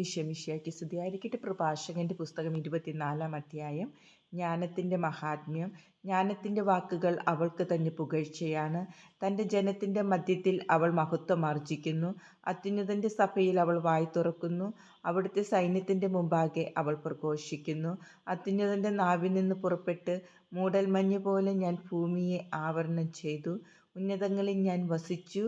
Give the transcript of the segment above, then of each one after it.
ഈശോമിശിയാക്കി സ്തുതിയായിരിക്കട്ടെ. പ്രഭാഷകന്റെ പുസ്തകം ഇരുപത്തിനാലാം അധ്യായം. ജ്ഞാനത്തിന്റെ മഹാത്മ്യം. ജ്ഞാനത്തിന്റെ വാക്കുകൾ അവൾക്ക് തന്നെ പുകഴ്ചയാണ്. തന്റെ ജനത്തിന്റെ മധ്യത്തിൽ അവൾ മഹത്വം ആർജിക്കുന്നു. അത്യുന്നതന്റെ സഭയിൽ അവൾ വായി തുറക്കുന്നു. അവിടുത്തെ സൈന്യത്തിന്റെ മുമ്പാകെ അവൾ പ്രഘോഷിക്കുന്നു. അത്യുന്നതന്റെ നാവിൽ നിന്ന് പുറപ്പെട്ട് മൂടൽമഞ്ഞ് പോലെ ഞാൻ ഭൂമിയെ ആവരണം ചെയ്തു. ഉന്നതങ്ങളിൽ ഞാൻ വസിച്ചു.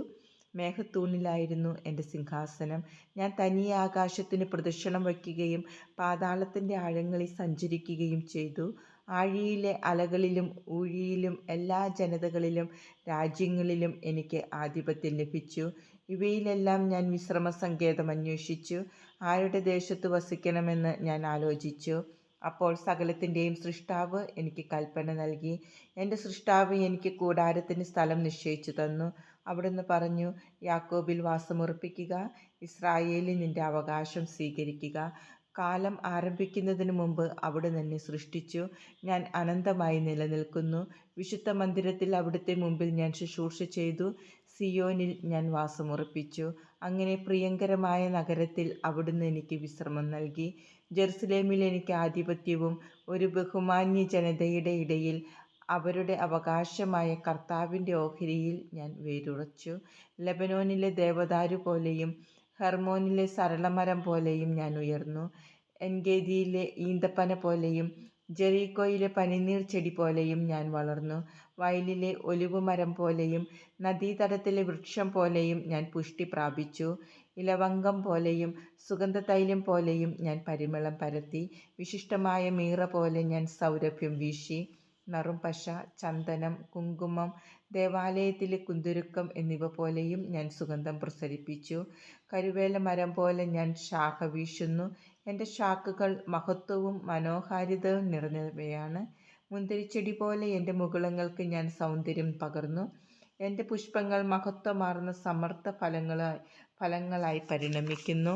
മേഘത്തൂണിലായിരുന്നു എന്റെ സിംഹാസനം. ഞാൻ തനിയെ ആകാശത്തിന് പ്രദക്ഷിണം വയ്ക്കുകയും പാതാളത്തിന്റെ ആഴങ്ങളിൽ സഞ്ചരിക്കുകയും ചെയ്തു. ആഴിയിലെ അലകളിലും ഊഴിയിലും എല്ലാ ജനതകളിലും രാജ്യങ്ങളിലും എനിക്ക് ആധിപത്യം ലഭിച്ചു. ഇവയിലെല്ലാം ഞാൻ വിശ്രമ സങ്കേതം അന്വേഷിച്ചു. ആരുടെ ദേശത്ത് വസിക്കണമെന്ന് ഞാൻ ആലോചിച്ചു. അപ്പോൾ സകലത്തിന്റെയും സൃഷ്ടാവ് എനിക്ക് കൽപ്പന നൽകി. എന്റെ സൃഷ്ടാവ് എനിക്ക് കൂടാരത്തിന് സ്ഥലം നിശ്ചയിച്ചു തന്നു. അവിടുന്ന് പറഞ്ഞു യാക്കോബിൽ വാസമുറപ്പിക്കുക ഇസ്രായേലിൽ നിന്റെ അവകാശം സ്വീകരിക്കുക. കാലം ആരംഭിക്കുന്നതിന് മുമ്പ് അവിടെ നിന്നെ സൃഷ്ടിച്ചു. ഞാൻ അനന്തമായി നിലനിൽക്കുന്നു. വിശുദ്ധ മന്ദിരത്തിൽ അവിടുത്തെ മുമ്പിൽ ഞാൻ ശുശ്രൂഷ ചെയ്തു. സിയോനിൽ ഞാൻ വാസമുറപ്പിച്ചു. അങ്ങനെ പ്രിയങ്കരമായ നഗരത്തിൽ അവിടുന്ന് എനിക്ക് വിശ്രമം നൽകി. ജെറുസലേമിൽ എനിക്ക് ആധിപത്യവും ഒരു ബഹുമാന്യ ജനതയുടെ ഇടയിൽ അവരുടെ അവകാശമായ കർത്താവിന്റെ ഓഹരിയിൽ ഞാൻ വേരുറച്ചു. ലബനോനിലെ ദേവദാരു പോലെയും ഹെർമോനിലെ സരളമരം പോലെയും ഞാൻ ഉയർന്നു. എൻഗേദിയിലെ ഈന്തപ്പന പോലെയും ജെറീക്കോയിലെ പനിനീർ ചെടി പോലെയും ഞാൻ വളർന്നു. വയലിലെ ഒലിവ് മരം പോലെയും നദീതടത്തിലെ വൃക്ഷം പോലെയും ഞാൻ പുഷ്ടി പ്രാപിച്ചു. ഇലവങ്കം പോലെയും സുഗന്ധതൈലം പോലെയും ഞാൻ പരിമളം പരത്തി. വിശിഷ്ടമായ മീറ പോലെ ഞാൻ സൗരഭ്യം വീശി. നറുംപശ ചന്ദനം കുങ്കുമം ദേവാലയത്തിലെ കുന്തുരുക്കം എന്നിവ പോലെയും ഞാൻ സുഗന്ധം പ്രസരിപ്പിച്ചു. കരുവേല മരം പോലെ ഞാൻ ശാഖ വീശുന്നു. എന്റെ ശാഖകൾ മഹത്വവും മനോഹാരിതവും നിറഞ്ഞവയാണ്. മുന്തിരിച്ചെടി പോലെ എന്റെ മുകുളങ്ങൾക്ക് ഞാൻ സൗന്ദര്യം പകർന്നു. എന്റെ പുഷ്പങ്ങൾ മഹത്വമാർന്ന സമർത്ഥ ഫലങ്ങളായി ഫലങ്ങളായി പരിണമിക്കുന്നു.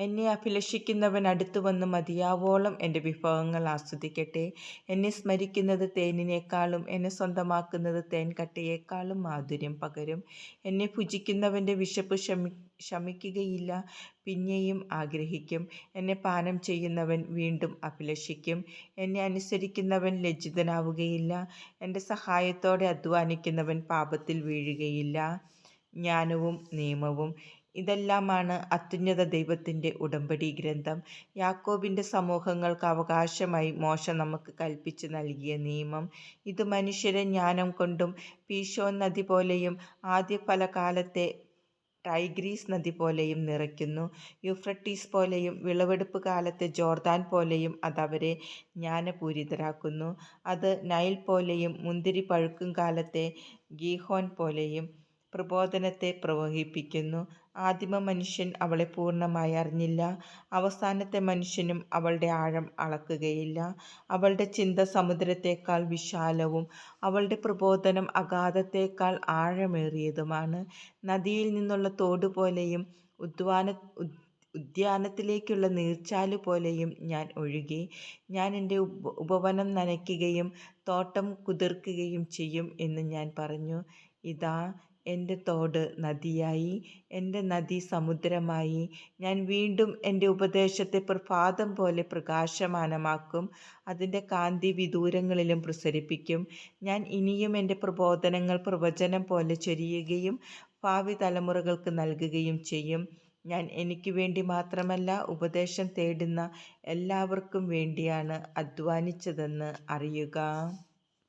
എന്നെ അഭിലഷിക്കുന്നവൻ അടുത്തു വന്ന് മതിയാവോളം എന്റെ വിഭവങ്ങൾ ആസ്വദിക്കട്ടെ. എന്നെ സ്മരിക്കുന്നത് തേനിനേക്കാളും എന്നെ സ്വന്തമാക്കുന്നത് തേൻകട്ടയേക്കാളും മാധുര്യം പകരും. എന്നെ ഭുജിക്കുന്നവന്റെ വിശപ്പ് ശമി ശമിക്കുകയില്ല പിന്നെയും ആഗ്രഹിക്കും. എന്നെ പാനം ചെയ്യുന്നവൻ വീണ്ടും അഭിലഷിക്കും. എന്നെ അനുസരിക്കുന്നവൻ ലജ്ജിതനാവുകയില്ല. എന്റെ സഹായത്തോടെ അധ്വാനിക്കുന്നവൻ പാപത്തിൽ വീഴുകയില്ല. ജ്ഞാനവും നിയമവും ഇതെല്ലാമാണ് അത്യുന്നത ദൈവത്തിന്റെ ഉടമ്പടി ഗ്രന്ഥം. യാക്കോബിന്റെ സമൂഹങ്ങൾക്ക് അവകാശമായി മോശ നമുക്ക് കൽപ്പിച്ചു നൽകിയ നിയമം. ഇത് മനുഷ്യരെ ജ്ഞാനം കൊണ്ടും പീശോൻ നദി പോലെയും ആദ്യ ഫലകാലത്തെ ടൈഗ്രീസ് നദി പോലെയും നിറയ്ക്കുന്നു. യുഫ്രട്ടീസ് പോലെയും വിളവെടുപ്പ് കാലത്തെ ജോർദാൻ പോലെയും അതവരെ ജ്ഞാനപൂരിതരാക്കുന്നു. അത് നൈൽ പോലെയും മുന്തിരി പഴുക്കും കാലത്തെ ഗീഹോൻ പോലെയും പ്രബോധനത്തെ പ്രവഹിപ്പിക്കുന്നു. ആദിമ മനുഷ്യൻ അവളെ പൂർണമായി അറിഞ്ഞില്ല. അവസാനത്തെ മനുഷ്യനും അവളുടെ ആഴം അളക്കുകയില്ല. അവളുടെ ചിന്ത സമുദ്രത്തേക്കാൾ വിശാലവും അവളുടെ പ്രബോധനം അഗാധത്തേക്കാൾ ആഴമേറിയതുമാണ്. നദിയിൽ നിന്നുള്ള തോട് പോലെയും ഉദ്വാന ഉദ്യാനത്തിലേക്കുള്ള നീർച്ചാൽ പോലെയും ഞാൻ ഒഴുകി. ഞാൻ എന്റെ ഉപവനം നനയ്ക്കുകയും തോട്ടം കുതിർക്കുകയും ചെയ്യും എന്ന് ഞാൻ പറഞ്ഞു. ഇതാ എന്റെ തോട് നദിയായി എന്റെ നദി സമുദ്രമായി. ഞാൻ വീണ്ടും എന്റെ ഉപദേശത്തെ പ്രഭാതം പോലെ പ്രകാശമാനമാക്കും. അതിന്റെ കാന്തി വിദൂരങ്ങളിലും പ്രസരിപ്പിക്കും. ഞാൻ ഇനിയും എന്റെ പ്രബോധനങ്ങൾ പ്രവചനം പോലെ ചൊരിയുകയും ഭാവി തലമുറകൾക്ക് നൽകുകയും ചെയ്യും. ഞാൻ എനിക്ക് വേണ്ടി മാത്രമല്ല ഉപദേശം തേടുന്ന എല്ലാവർക്കും വേണ്ടിയാണ് അധ്വാനിച്ചതെന്ന് അറിയുക.